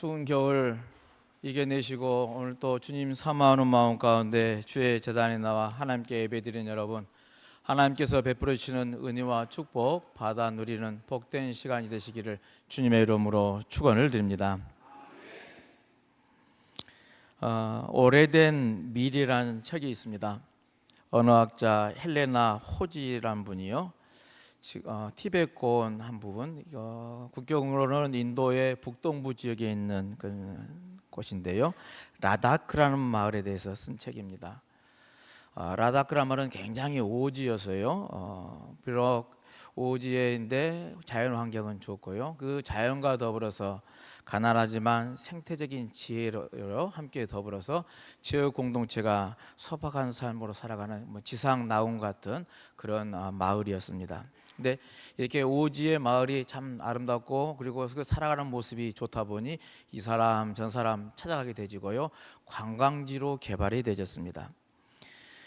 추운 겨울 이겨내시고 오늘 또 주님 사모하는 마음 가운데 주의 재단에 나와 하나님께 예배드린 여러분 하나님께서 베풀어 주시는 은혜와 축복 받아 누리는 복된 시간이 되시기를 주님의 이름으로 축원을 드립니다. 어, 오래된 미래라는 책이 있습니다. 언어학자 헬레나 호지라는 분이요. 지- 어, 티베트 고원 한 부분 어, 국경으로는 인도의 북동부 지역에 있는 그 곳인데요. 라다크라는 마을에 대해서 쓴 책입니다. 어, 라다크라는 말은 굉장히 오지여서요. 어, 비록 오지인데 자연 환경은 좋고요. 그 자연과 더불어서 가난하지만 생태적인 지혜로 함께 더불어서 지역 공동체가 소박한 삶으로 살아가는 뭐 지상 나움 같은 그런 어, 마을이었습니다. 근데 이렇게 오지의 마을이 참 아름답고 그리고 그 살아가는 모습이 좋다 보니 이 사람 전 사람 찾아가게 되지고요 관광지로 개발이 되졌습니다.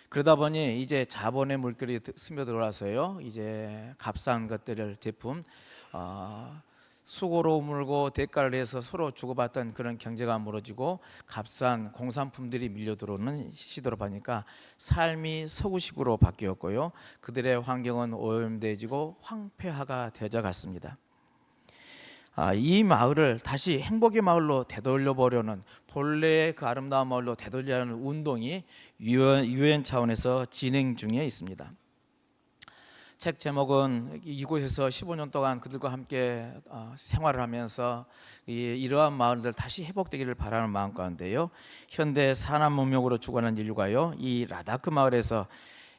그러다 보니 이제 자본의 물결이 드- 스며들어와서요 이제 값싼 것들을 제품 어, 수고로 물고 대가를 해서 서로 주고받던 그런 경제가 무너지고 값싼 공산품들이 밀려 들어오는 시대로 보니까 삶이 서구식으로 바뀌었고요. 그들의 환경은 오염돼지고 황폐화가 되어져 갔습니다. 아, 이 마을을 다시 행복의 마을로 되돌려 보려는 본래의 그 아름다운 마을로 되돌리려는 운동이 유엔 차원에서 진행 중에 있습니다. 책 제목은 이곳에서 15년 동안 그들과 함께 어, 생활을 하면서 이, 이러한 마을들 다시 회복되기를 바라는 마음 가운데요. 현대 산업 문명으로 죽어가는 인류가요. 이 라다크 마을에서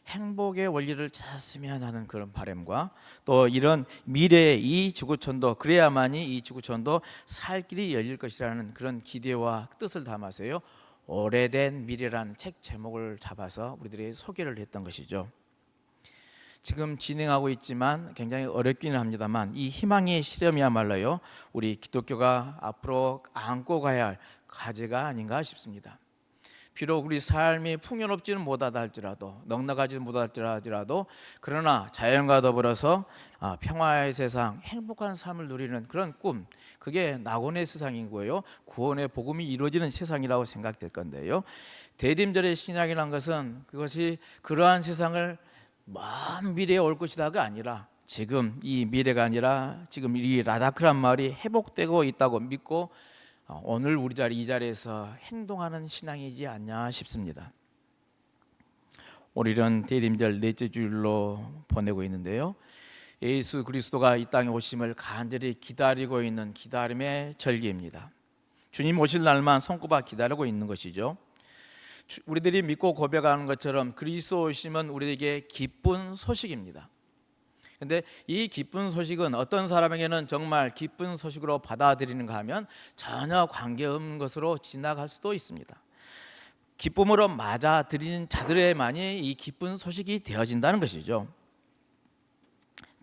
행복의 원리를 찾았으면 하는 그런 바람과 또 이런 미래의 이 지구촌도 그래야만이 이 지구촌도 살 길이 열릴 것이라는 그런 기대와 뜻을 담아서요. 오래된 미래라는 책 제목을 잡아서 우리들이 소개를 했던 것이죠. 지금 진행하고 있지만 굉장히 어렵기는 합니다만 이 희망의 실험이야말로요 우리 기독교가 앞으로 안고 가야 할 과제가 아닌가 싶습니다. 비록 우리 삶이 풍요롭지는 못하다 할지라도 넉넉하지는 못하다 할지라도 그러나 자연과 더불어서 아, 평화의 세상 행복한 삶을 누리는 그런 꿈 그게 낙원의 세상인 거예요 구원의 복음이 이루어지는 세상이라고 생각될 건데요 대림절의 신약이란 것은 그것이 그러한 세상을 먼 미래에 올 것이다가 아니라 지금 이 미래가 아니라 지금 이 라다크란 마을이 회복되고 있다고 믿고 어, 오늘 우리 자리 이 자리에서 행동하는 신앙이지 않냐 싶습니다. 올해는 대림절 넷째 주일로 보내고 있는데요. 예수 그리스도가 이 땅에 오심을 간절히 기다리고 있는 기다림의 절기입니다. 주님 오실 날만 손꼽아 기다리고 있는 것이죠. 주- 우리들이 믿고 고백하는 것처럼 그리스도 오심은 우리에게 기쁜 소식입니다. 근데 이 기쁜 소식은 어떤 사람에게는 정말 기쁜 소식으로 받아들이는가 하면 전혀 관계없는 것으로 지나갈 수도 있습니다. 기쁨으로 맞아들이는 자들에만이 이 기쁜 소식이 되어진다는 것이죠.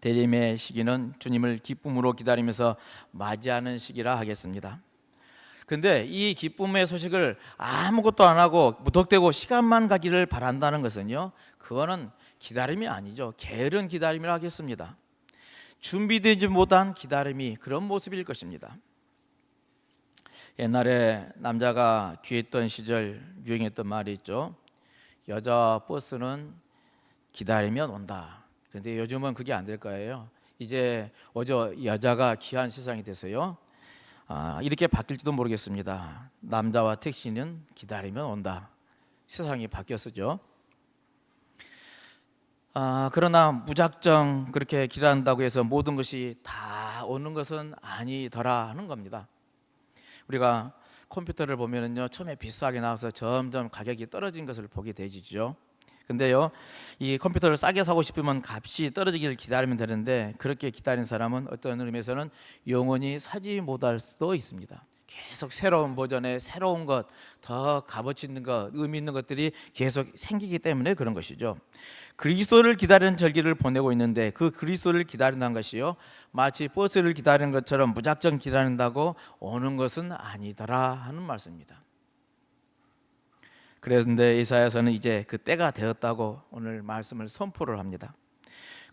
대림의 시기는 주님을 기쁨으로 기다리면서 맞이하는 시기라 하겠습니다. 근데 이 기쁨의 소식을 아무것도 안 하고 무턱대고 시간만 가기를 바란다는 것은요. 그거는 기다림이 아니죠. 게으른 기다림이라 하겠습니다. 준비되지 못한 기다림이 그런 모습일 것입니다. 옛날에 남자가 귀했던 시절 유행했던 말이 있죠. 여자 버스는 기다리면 온다. 근데 요즘은 그게 안 될 거예요. 이제 어제 여자가 귀한 세상이 돼서요. 아, 이렇게 바뀔지도 모르겠습니다. 남자와 택시는 기다리면 온다. 세상이 바뀌었죠. 아, 그러나 무작정 그렇게 기다린다고 해서 모든 것이 다 오는 것은 아니더라 하는 겁니다. 우리가 컴퓨터를 보면은요 처음에 비싸게 나와서 점점 가격이 떨어진 것을 보게 되지죠. 근데요 이 컴퓨터를 싸게 사고 싶으면 값이 떨어지기를 기다리면 되는데 그렇게 기다린 사람은 어떤 의미에서는 영원히 사지 못할 수도 있습니다. 계속 새로운 버전의 새로운 것, 더 값어치 있는 것, 의미 있는 것들이 계속 생기기 때문에 그런 것이죠. 그리스도를 기다리는 절기를 보내고 있는데 그 그리스도를 기다린다는 것이요 마치 버스를 기다리는 것처럼 무작정 기다린다고 오는 것은 아니더라 하는 말씀입니다. 그런데 이사야서는 이제 그 때가 되었다고 오늘 말씀을 선포를 합니다.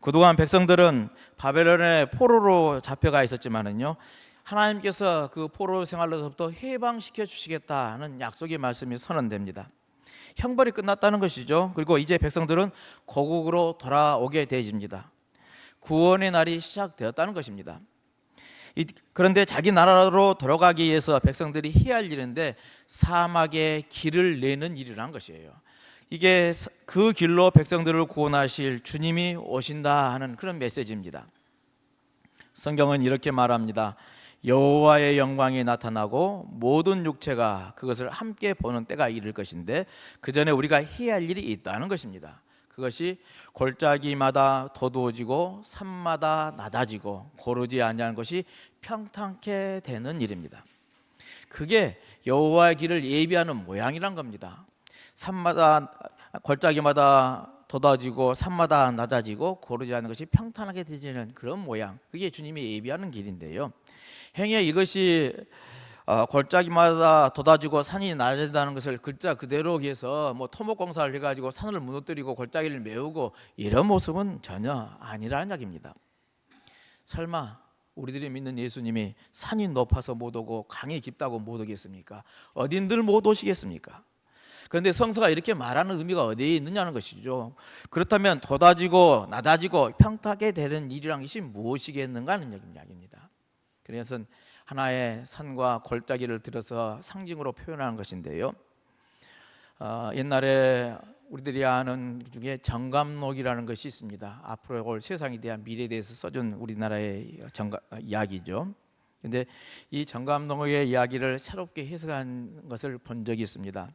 그동안 백성들은 바벨론의 포로로 잡혀가 있었지만은요 하나님께서 그 포로 생활로부터 해방시켜 주시겠다는 약속의 말씀이 선언됩니다. 형벌이 끝났다는 것이죠. 그리고 이제 백성들은 고국으로 돌아오게 되집니다. 구원의 날이 시작되었다는 것입니다. 이- 그런데 자기 나라로 돌아가기 위해서 백성들이 해야 할 일인데 사막에 길을 내는 일이라는 것이에요. 이게 사- 그 길로 백성들을 구원하실 주님이 오신다 하는 그런 메시지입니다. 성경은 이렇게 말합니다. 여호와의 영광이 나타나고 모든 육체가 그것을 함께 보는 때가 이를 것인데 그 전에 우리가 해야 할 일이 있다는 것입니다. 그것이 골짜기마다 도두어지고 산마다 낮아지고 고르지 아니하는 것이 평탄케 되는 일입니다. 그게 여호와의 길을 예비하는 모양이란 겁니다. 산마다 골짜기마다 돋아지고 산마다 낮아지고 고르지 않는 것이 평탄하게 되지는 그런 모양. 그게 주님이 예비하는 길인데요. 행여 이것이 어, 골짜기마다 돋아지고 산이 낮아진다는 것을 글자 그대로 해서 뭐 토목공사를 해가지고 산을 무너뜨리고 골짜기를 메우고 이런 모습은 전혀 아니라는 이야기입니다. 설마 우리들이 믿는 예수님이 산이 높아서 못 오고 강이 깊다고 못 오겠습니까? 어딘들 못 오시겠습니까? 그런데 성서가 이렇게 말하는 의미가 어디에 있느냐는 것이죠. 그렇다면 돋아지고 낮아지고 평탁하게 되는 일이란 것이 무엇이겠는가 하는 이야기입니다. 그래서 하나의 산과 골짜기를 들어서 상징으로 표현하는 것인데요. 어, 옛날에 우리들이 아는 중에 정감록이라는 것이 있습니다. 앞으로 올 세상에 대한 미래에 대해서 써준 우리나라의 정가, 이야기죠. 근데 이 정감록의 이야기를 새롭게 해석한 것을 본 적이 있습니다.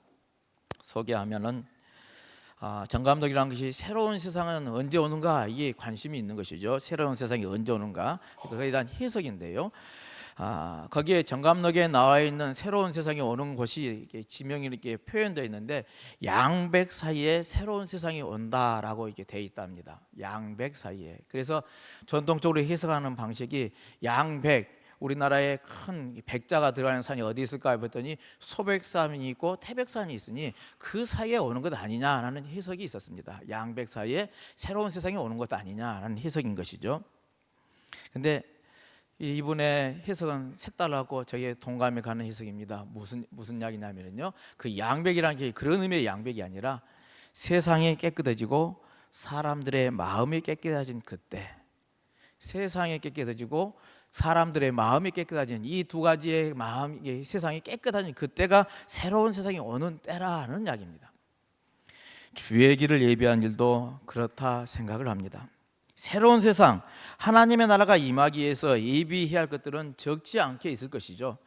소개하면은 아, 정감독이라는 것이 새로운 세상은 언제 오는가 이게 관심이 있는 것이죠. 새로운 세상이 언제 오는가 그거에 대한 해석인데요. 아, 거기에 정감록에 나와 있는 새로운 세상이 오는 이렇게 지명이 이렇게 표현되어 있는데 양백 사이에 새로운 세상이 온다라고 이렇게 돼 있답니다. 양백 사이에. 그래서 전통적으로 해석하는 방식이 양백 우리나라에 큰 백자가 들어가는 산이 어디 있을까 했더니 소백산이 있고 태백산이 있으니 그 사이에 오는 것 아니냐라는 해석이 있었습니다. 양백 사이에 새로운 세상이 오는 것 아니냐라는 해석인 것이죠. 근데 이 이분의 해석은 색달라고 저희의 동감이 가는 해석입니다. 무슨 무슨 이야기냐면요. 그 양백이라는 게 그런 의미의 양백이 아니라 세상이 깨끗해지고 사람들의 마음이 깨끗해진 그때 세상이 깨끗해지고 사람들의 마음이 깨끗해진 이 두 가지의 마음, 이 세상이 깨끗해진 그때가 새로운 세상이 오는 때라는 이야기입니다. 주의 길을 예비한 일도 그렇다 생각을 합니다. 새로운 세상, 하나님의 나라가 임하기 위해서 예비해야 할 것들은 적지 않게 있을 것이죠.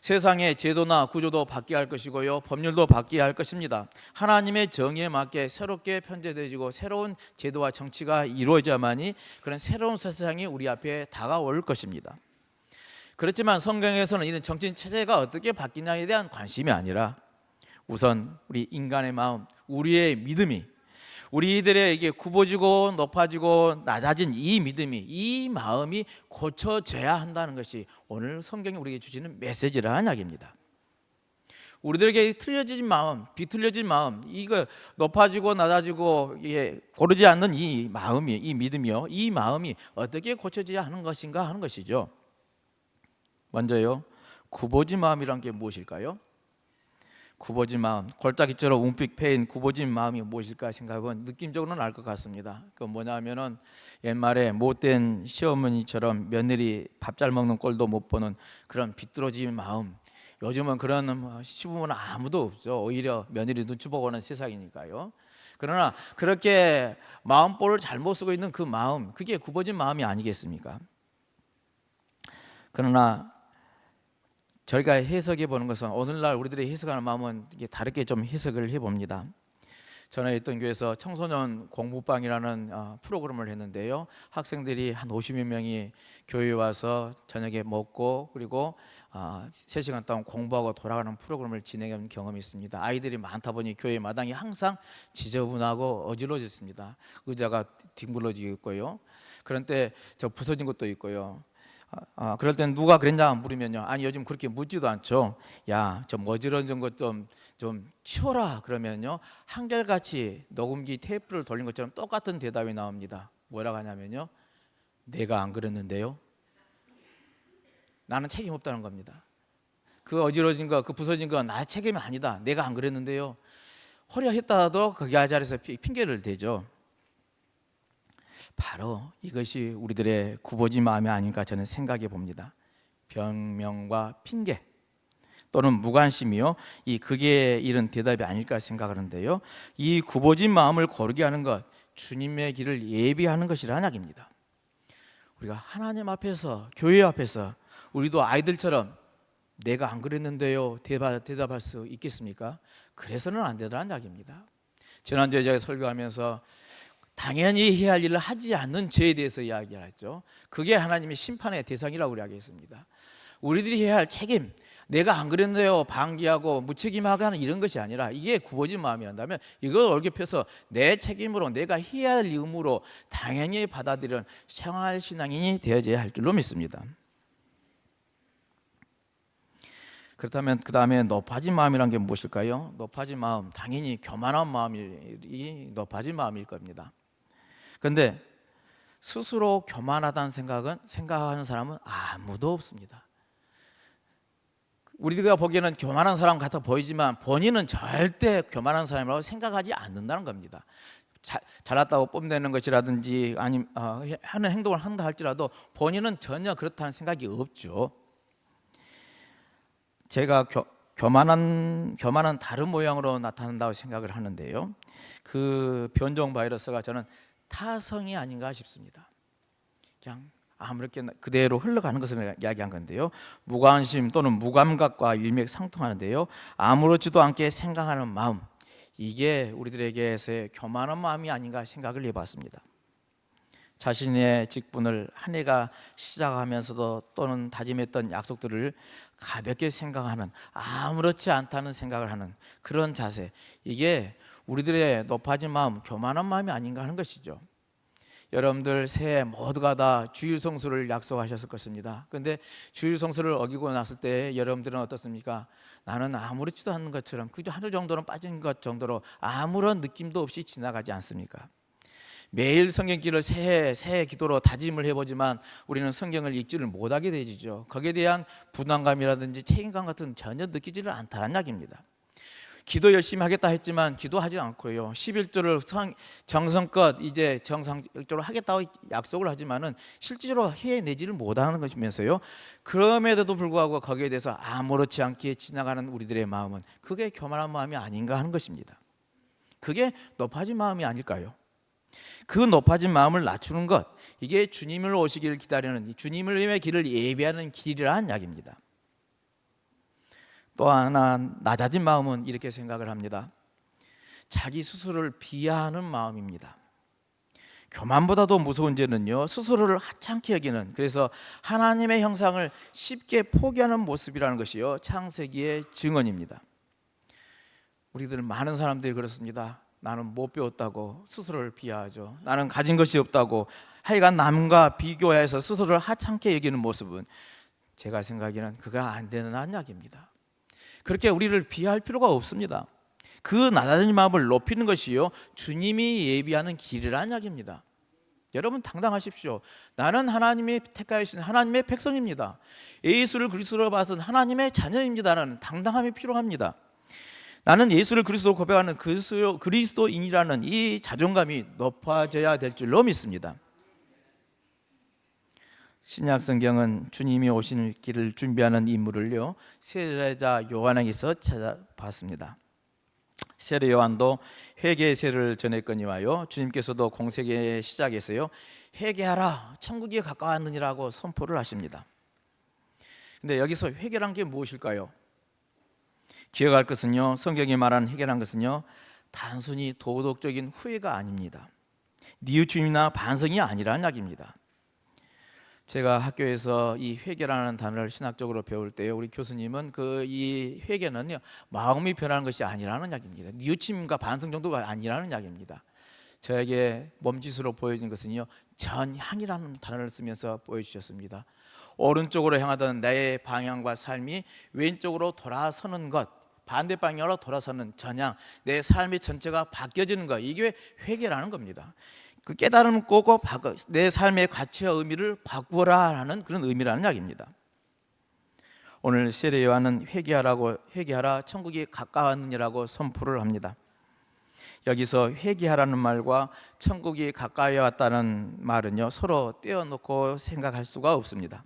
세상의 제도나 구조도 바뀌어야 할 것이고요. 법률도 바뀌어야 할 것입니다. 하나님의 정의에 맞게 새롭게 편제되어지고 새로운 제도와 정치가 이루어져야만이 그런 새로운 세상이 우리 앞에 다가올 것입니다. 그렇지만 성경에서는 이런 정치 체제가 어떻게 바뀌냐에 대한 관심이 아니라 우선 우리 인간의 마음, 우리의 믿음이 우리들의 이게 굽어지고 높아지고 낮아진 이 믿음이 이 마음이 고쳐져야 한다는 것이 오늘 성경이 우리에게 주시는 메시지라는 이야기입니다. 우리들에게 틀려진 마음, 비틀려진 마음, 이거 높아지고 낮아지고 이게 고르지 않는 이 마음이 이 믿음이요. 이 마음이 어떻게 고쳐져야 하는 것인가 하는 것이죠. 먼저요. 굽어진 마음이란 게 무엇일까요? 굽어진 마음, 골짜기처럼 웅픽 패인 굽어진 마음이 무엇일까 생각은 느낌적으로는 알 것 같습니다. 그 뭐냐면은 옛말에 못된 시어머니처럼 며느리 밥 잘 먹는 꼴도 못 보는 그런 비뚤어진 마음. 요즘은 그런 시부모는 아무도 없죠. 오히려 며느리 눈치 보고 오는 세상이니까요. 그러나 그렇게 마음볼을 잘못 쓰고 있는 그 마음, 그게 굽어진 마음이 아니겠습니까? 그러나 저희가 해석해 보는 것은 오늘날 우리들이 해석하는 마음은 이게 다르게 좀 해석을 해 봅니다. 전에 있던 교회에서 청소년 공부방이라는 어, 프로그램을 했는데요. 학생들이 한 50여 명이 교회에 와서 저녁에 먹고 그리고 어, 3시간 동안 공부하고 돌아가는 프로그램을 진행한 경험이 있습니다. 아이들이 많다 보니 교회 마당이 항상 지저분하고 어지러졌습니다. 의자가 뒹굴러지고 있고요. 그런 때저 부서진 것도 있고요. 아, 아, 그럴 땐 누가 그랬냐 물으면요. 아니 요즘 그렇게 묻지도 않죠. 야, 좀 어지러진 것좀 좀 치워라 그러면요. 한결같이 녹음기 테이프를 돌린 것처럼 똑같은 대답이 나옵니다. 뭐라고 하냐면요. 내가 안 그랬는데요. 나는 책임 없다는 겁니다. 그 어지러진 거, 그 부서진 거 나 책임이 아니다. 내가 안 그랬는데요. 허리가 했다도 거기 자리에서 피- 핑계를 대죠. 바로 이것이 우리들의 구보지 마음이 아닌가 저는 생각해 봅니다. 변명과 핑계 또는 무관심이요. 이 그게 이런 대답이 아닐까 생각하는데요. 이 구보진 마음을 거르게 하는 것 주님의 길을 예비하는 것이라는 이야기입니다. 우리가 하나님 앞에서 교회 앞에서 우리도 아이들처럼 내가 안 그랬는데요 대답, 대답할 수 있겠습니까? 그래서는 안 되더라는 이야기입니다. 지난주에 제가 설교하면서 당연히 해야 할 일을 하지 않는 죄에 대해서 이야기를 했죠. 그게 하나님의 심판의 대상이라고 이야기했습니다. 우리들이 해야 할 책임, 내가 안 그랬네요 방기하고 무책임하게 하는 이런 것이 아니라 이게 구워진 마음이란다면 이걸 얼겹혀서 내 책임으로 내가 해야 할 의무로 당연히 받아들이는 생활 신앙인이 되어져야 할 줄로 믿습니다. 그렇다면 그 다음에 높아진 마음이란 게 무엇일까요? 높아진 마음, 당연히 교만한 마음이 높아진 마음일 겁니다. 그런데 스스로 교만하다는 생각은 생각하는 사람은 아무도 없습니다. 우리가 보기에는 교만한 사람 같아 보이지만 본인은 절대 교만한 사람이라고 생각하지 않는다는 겁니다. 자, 잘났다고 뽐내는 것이라든지 아니 어, 하는 행동을 한다 할지라도 본인은 전혀 그렇다는 생각이 없죠. 제가 교, 교만한 교만은 다른 모양으로 나타난다고 생각을 하는데요. 그 변종 바이러스가 저는 타성이 아닌가 싶습니다. 그냥 아무렇게 그대로 흘러가는 것을 이야기한 건데요. 무관심 또는 무감각과 일맥상통하는데요. 아무렇지도 않게 생각하는 마음 이게 우리들에게서의 교만한 마음이 아닌가 생각을 해봤습니다. 자신의 직분을 한 해가 시작하면서도 또는 다짐했던 약속들을 가볍게 생각하는 아무렇지 않다는 생각을 하는 그런 자세 이게 우리들의 높아진 마음 교만한 마음이 아닌가 하는 것이죠. 여러분들 새해 모두가 다 주일 성수를 약속하셨을 것입니다. 근데 주일 성수를 어기고 났을 때 여러분들은 어떻습니까? 나는 아무렇지도 않은 것처럼 그저 하루 정도는 빠진 것 정도로 아무런 느낌도 없이 지나가지 않습니까? 매일 성경기를 새해 새해 기도로 다짐을 해보지만 우리는 성경을 읽지를 못하게 되지죠. 거기에 대한 부담감이라든지 책임감 같은 전혀 느끼지를 않다는 이야기입니다. 기도 열심히 하겠다 했지만 기도하지 않고요. 11조를 성, 정성껏 이제 정상적으로 하겠다고 약속을 하지만은 실제로 해내지를 못하는 것이면서요. 그럼에도 불구하고 거기에 대해서 아무렇지 않게 지나가는 우리들의 마음은 그게 교만한 마음이 아닌가 하는 것입니다. 그게 높아진 마음이 아닐까요? 그 높아진 마음을 낮추는 것 이게 주님을 오시기를 기다리는 주님을 위해 길을 예비하는 길이라는 이야기입니다. 또 하나 낮아진 마음은 이렇게 생각을 합니다. 자기 스스로를 비하하는 마음입니다. 교만보다도 무서운 죄는요 스스로를 하찮게 여기는 그래서 하나님의 형상을 쉽게 포기하는 모습이라는 것이요 창세기의 증언입니다. 우리들 많은 사람들이 그렇습니다. 나는 못 배웠다고 스스로를 비하하죠. 나는 가진 것이 없다고 하여간 남과 비교해서 스스로를 하찮게 여기는 모습은 제가 생각에는 그가 안 되는 이야기입니다. 그렇게 우리를 비할 필요가 없습니다. 그 낮아진 마음을 높이는 것이요 주님이 예비하는 길이라는 이야기입니다. 여러분 당당하십시오. 나는 하나님이 택하신 하나님의 백성입니다. 예수를 그리스도로 받은 하나님의 자녀입니다라는 당당함이 필요합니다. 나는 예수를 그리스도 고백하는 그리스도, 그리스도인이라는 이 자존감이 높아져야 될 줄로 믿습니다. 신약 성경은 주님이 오신 길을 준비하는 인물을요 세례자 요한에게서 찾아봤습니다. 세례 요한도 회개의 세를 전했거니와요 주님께서도 공세의 시작에서요 회개하라 천국이 가까웠느니라고 선포를 하십니다. 근데 여기서 회개란 게 무엇일까요? 기억할 것은요 성경이 말하는 회개란 것은요 단순히 도덕적인 후회가 아닙니다. 뉘우침이나 반성이 아니라는 이야기입니다. 제가 학교에서 이 회개라는 단어를 신학적으로 배울 때요 우리 교수님은 그 이 회개는요 마음이 변하는 것이 아니라는 이야기입니다. 뉘우침과 반성 정도가 아니라는 이야기입니다. 저에게 몸짓으로 보여진 것은요 전향이라는 단어를 쓰면서 보여주셨습니다. 오른쪽으로 향하던 내 방향과 삶이 왼쪽으로 돌아서는 것 반대 방향으로 돌아서는 전향 내 삶의 전체가 바뀌어지는 것 이게 회개라는 겁니다 그 깨달음을 꼬고 내 삶의 가치와 의미를 바꾸라라는 그런 의미라는 이야기입니다. 오늘 세례 요한은 회개하라고 회개하라 천국이 가까웠느니라고 선포를 합니다. 여기서 회개하라는 말과 천국이 가까이 왔다는 말은요 서로 떼어놓고 생각할 수가 없습니다.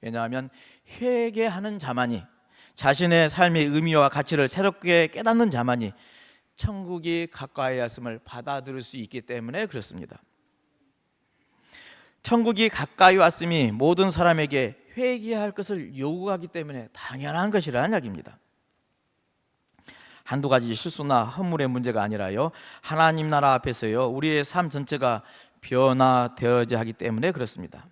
왜냐하면 회개하는 자만이 자신의 삶의 의미와 가치를 새롭게 깨닫는 자만이 천국이 가까이 왔음을 받아들일 수 있기 때문에 그렇습니다. 천국이 가까이 왔음이 모든 사람에게 회개할 것을 요구하기 때문에 당연한 것이라는 이야기입니다. 한두 가지 실수나 허물의 문제가 아니라요. 하나님 나라 앞에서요. 우리의 삶 전체가 변화되어야 하기 때문에 그렇습니다.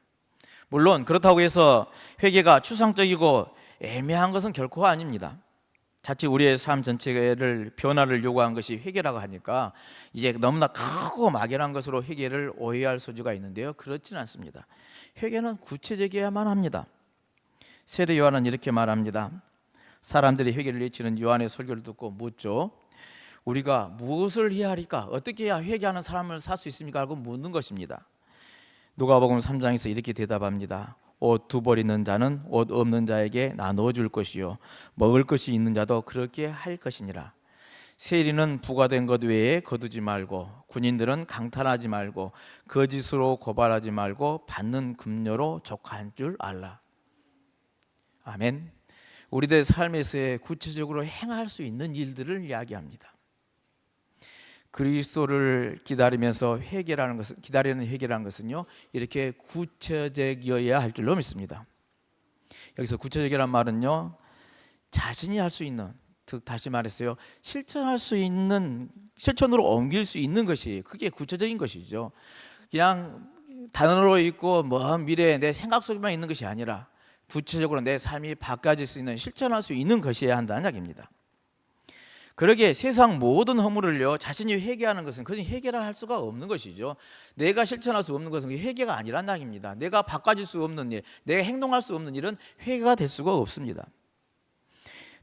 물론 그렇다고 해서 회개가 추상적이고 애매한 것은 결코 아닙니다. 자칫 우리의 삶 전체를 변화를 요구한 것이 회개라고 하니까 이제 너무나 크고 막연한 것으로 회개를 오해할 소지가 있는데요. 그렇지는 않습니다. 회개는 구체적이어야만 합니다. 세례 요한은 이렇게 말합니다. 사람들이 회개를 외치는 요한의 설교를 듣고 묻죠. 우리가 무엇을 해야 하리까? 어떻게 해야 회개하는 사람을 살 수 있습니까? 하고 묻는 것입니다. 누가복음 3장에서 이렇게 대답합니다. 옷 두 벌 있는 자는 옷 없는 자에게 나누어 줄 것이요 먹을 것이 있는 자도 그렇게 할 것이니라. 세리는 부과된 것 외에 거두지 말고 군인들은 강탈하지 말고 거짓으로 고발하지 말고 받는 금료로 족한 줄 알라. 아멘. 우리들 삶에서의 구체적으로 행할 수 있는 일들을 이야기합니다. 그리스도를 기다리면서 회개라는 것은 기다리는 회개라는 것은요 이렇게 구체적이어야 할 줄로 믿습니다. 여기서 구체적이란 말은요 자신이 할 수 있는 즉 다시 말했어요 실천할 수 있는 실천으로 옮길 수 있는 것이 그게 구체적인 것이죠. 그냥 단어로 있고 먼 미래에 내 생각 속에만 있는 것이 아니라 구체적으로 내 삶이 바꿔질 수 있는 실천할 수 있는 것이어야 한다는 이야기입니다. 그러게 세상 모든 허물을요 자신이 회개하는 것은 그것이 회개라 할 수가 없는 것이죠. 내가 실천할 수 없는 것은 회개가 아니란 이야기입니다. 내가 바꿔질 수 없는 일, 내가 행동할 수 없는 일은 회개가 될 수가 없습니다.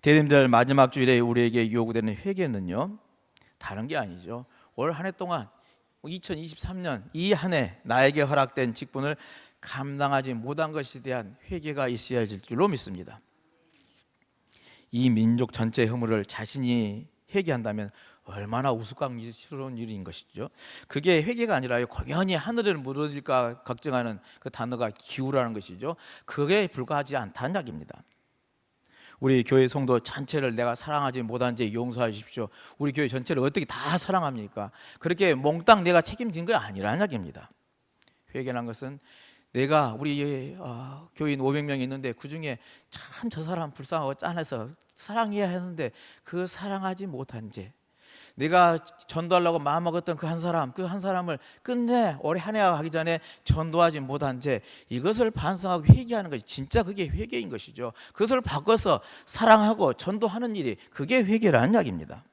대림절 마지막 주일에 우리에게 요구되는 회개는요 다른 게 아니죠. 올 한 해 동안 2023년 이 한 해 나에게 허락된 직분을 감당하지 못한 것에 대한 회개가 있어야 할 줄로 믿습니다. 이 민족 전체의 허물을 자신이 회개한다면 얼마나 우스꽝스러운 일인 것이죠. 그게 회개가 아니라요. 공연히 하늘을 무너질까 걱정하는 그 단어가 기우라는 것이죠. 그게 불과하지 않다는 이야기입니다. 우리 교회 성도 전체를 내가 사랑하지 못한 죄 용서하십시오. 우리 교회 전체를 어떻게 다 사랑합니까? 그렇게 몽땅 내가 책임진 게 아니라는 이야기입니다. 회개란 것은 내가 우리 어, 교인 500명 있는데 그 중에 참 저 사람 불쌍하고 짠해서 사랑해야 하는데 그 사랑하지 못한 죄. 내가 전도하려고 마음 먹었던 그 한 사람, 그 한 사람을 끝내 올해 한 해가 가기 전에 전도하지 못한 죄, 이것을 반성하고 회개하는 것이 진짜 그게 회개인 것이죠. 그것을 바꿔서 사랑하고 전도하는 일이 그게 회개라는 이야기입니다.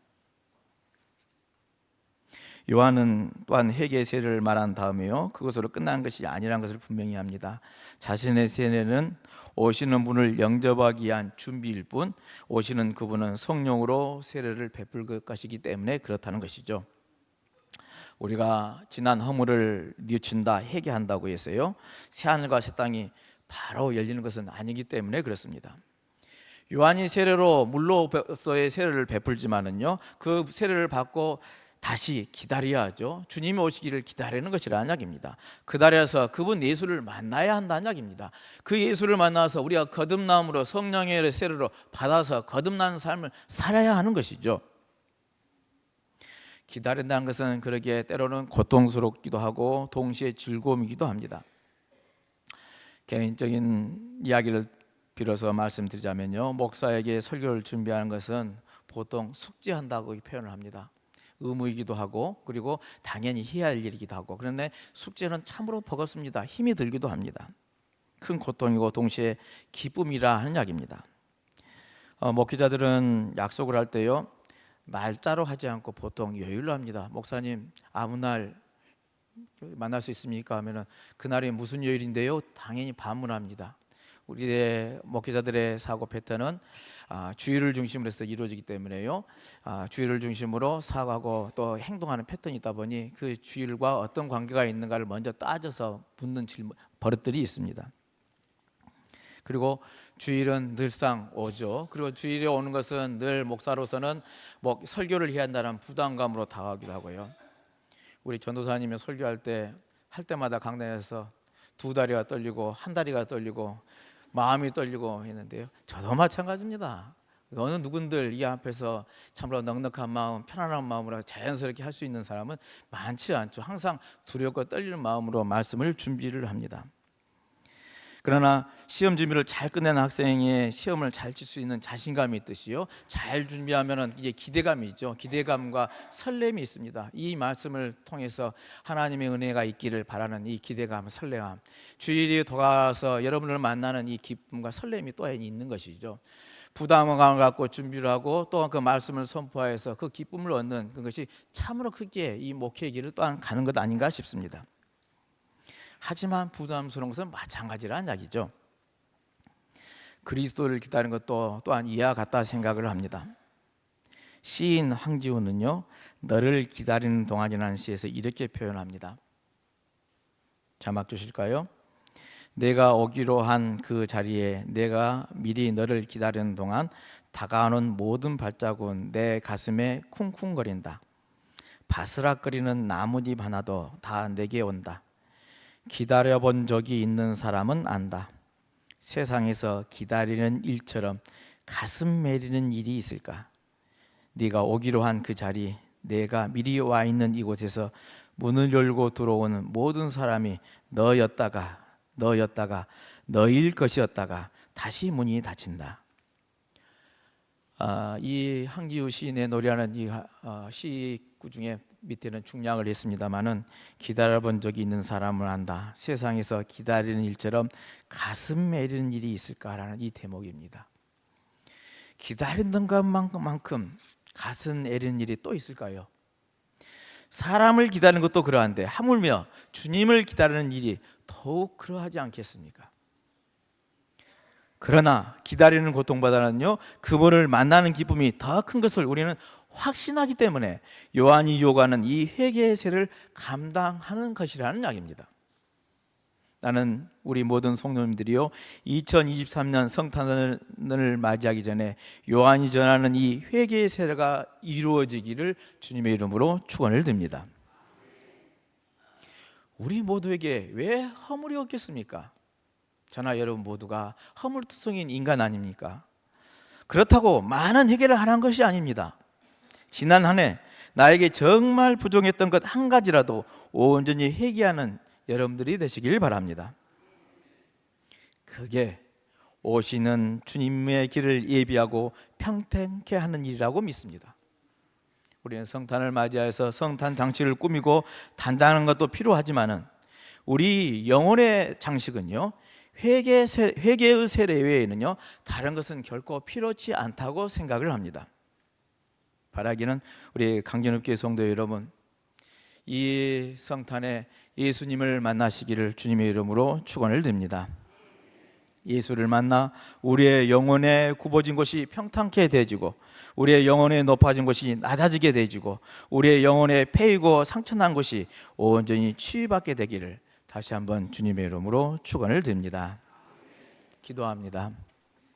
요한은 또한 회개 세례를 말한 다음에요. 그것으로 끝난 것이 아니란 것을 분명히 합니다. 자신의 세례는 오시는 분을 영접하기 위한 준비일 뿐 오시는 그분은 성령으로 세례를 베풀 것이기 때문에 그렇다는 것이죠. 우리가 지난 허물을 뉘친다 회개한다고 해서요. 새 하늘과 새 땅이 바로 열리는 것은 아니기 때문에 그렇습니다. 요한이 세례로 물로서의 세례를 베풀지만은요. 그 세례를 받고 다시 기다려야죠. 주님이 오시기를 기다리는 것이라는 이야기입니다. 기다려서 그분 예수를 만나야 한다는 이야기입니다. 그 예수를 만나서 우리가 거듭남으로 성령의 세례로 받아서 거듭나는 삶을 살아야 하는 것이죠. 기다린다는 것은 그러기에 때로는 고통스럽기도 하고 동시에 즐거움이기도 합니다. 개인적인 이야기를 빌어서 말씀드리자면요. 목사에게 설교를 준비하는 것은 보통 숙제한다고 표현을 합니다. 의무이기도 하고 그리고 당연히 해야 할 일이기도 하고 그런데 숙제는 참으로 버겁습니다. 힘이 들기도 합니다. 큰 고통이고 동시에 기쁨이라 하는 이야기입니다. 어, 목회자들은 약속을 할 때요 날짜로 하지 않고 보통 여유로 합니다. 목사님 아무 날 만날 수 있습니까? 하면은 그날이 무슨 요일인데요? 당연히 반문합니다. 우리의 목회자들의 사고 패턴은 아, 주의를 중심으로 해서 이루어지기 때문에요. 아, 주의를 중심으로 사고하고 또 행동하는 패턴이 있다 보니 그 주일과 어떤 관계가 있는가를 먼저 따져서 묻는 질문 버릇들이 있습니다. 그리고 주일은 늘상 오죠. 그리고 주일에 오는 것은 늘 목사로서는 뭐 설교를 해야 한다는 부담감으로 다가오기도 하고요. 우리 전도사님이 설교할 때 할 때마다 강단에서 두 다리가 떨리고 한 다리가 떨리고 마음이 떨리고 했는데요. 저도 마찬가지입니다. 어느 누군들 이 앞에서 참으로 넉넉한 마음, 편안한 마음으로 자연스럽게 할 수 있는 사람은 많지 않죠. 항상 두렵고 떨리는 마음으로 말씀을 준비를 합니다. 그러나 시험 준비를 잘 끝낸 학생의 시험을 잘 칠 수 있는 자신감이 있듯이요. 잘 준비하면은 이제 기대감이 있죠. 기대감과 설렘이 있습니다. 이 말씀을 통해서 하나님의 은혜가 있기를 바라는 이 기대감, 설렘함. 주일이 돌아와서 여러분을 만나는 이 기쁨과 설렘이 또 있는 것이죠. 부담감을 갖고 준비를 하고 또그 말씀을 선포하여서 그 기쁨을 얻는 그것이 참으로 크게 이 목회의 길을 또한 가는 것 아닌가 싶습니다. 하지만 부담스러운 것은 마찬가지라는 이야기죠. 그리스도를 기다리는 것도 또한 이와 같다 생각을 합니다. 시인 황지우는요, 너를 기다리는 동안이라는 시에서 이렇게 표현합니다. 자막 주실까요? 내가 오기로 한 그 자리에 내가 미리 너를 기다리는 동안 다가오는 모든 발자국은 내 가슴에 쿵쿵거린다. 바스락거리는 나뭇잎 하나도 다 내게 온다. 기다려 본 적이 있는 사람은 안다. 세상에서 기다리는 일처럼 가슴 매리는 일이 있을까? 네가 오기로 한 그 자리, 내가 미리 와 있는 이곳에서 문을 열고 들어오는 모든 사람이 너였다가 너였다가 너일 것이었다가 다시 문이 닫힌다. 아, 이 항지우 시인의 노래하는 이 어, 시구 중에 밑에는 중량을 했습니다마는 기다려본 적이 있는 사람을 안다. 세상에서 기다리는 일처럼 가슴 매리는 일이 있을까라는 이 대목입니다. 기다리는 것만큼 가슴 애리는 일이 또 있을까요? 사람을 기다리는 것도 그러한데 하물며 주님을 기다리는 일이 더욱 그러하지 않겠습니까? 그러나 기다리는 고통보다는요 그분을 만나는 기쁨이 더 큰 것을 우리는 확신하기 때문에 요한이 요구하는 이 회개의 세를 감당하는 것이라는 이야기입니다. 나는 우리 모든 성도님들이요 2023년 성탄을 맞이하기 전에 요한이 전하는 이 회개의 세례가 이루어지기를 주님의 이름으로 축원을 드립니다. 우리 모두에게 왜 허물이 없겠습니까? 저나 여러분 모두가 허물투성인 인간 아닙니까? 그렇다고 많은 해결을 하는 것이 아닙니다. 지난 한 해 나에게 정말 부족했던 것 한 가지라도 온전히 회개하는 여러분들이 되시길 바랍니다. 그게 오시는 주님의 길을 예비하고 평탱케 하는 일이라고 믿습니다. 우리는 성탄을 맞이해서 성탄 장식을 꾸미고 단장하는 것도 필요하지만은 우리 영혼의 장식은요 회개 회개의 세례 외에는요 다른 것은 결코 필요치 않다고 생각을 합니다. 바라기는 우리 강진읍교회 성도 여러분 이 성탄에 예수님을 만나시기를 주님의 이름으로 축원을 드립니다. 예수를 만나 우리의 영혼에 굽어진 것이 평탄케 되지고 우리의 영혼에 높아진 것이 낮아지게 되지고 우리의 영혼에 패이고 상처난 것이 온전히 치유받게 되기를 다시 한번 주님의 이름으로 축원을 드립니다. 기도합니다.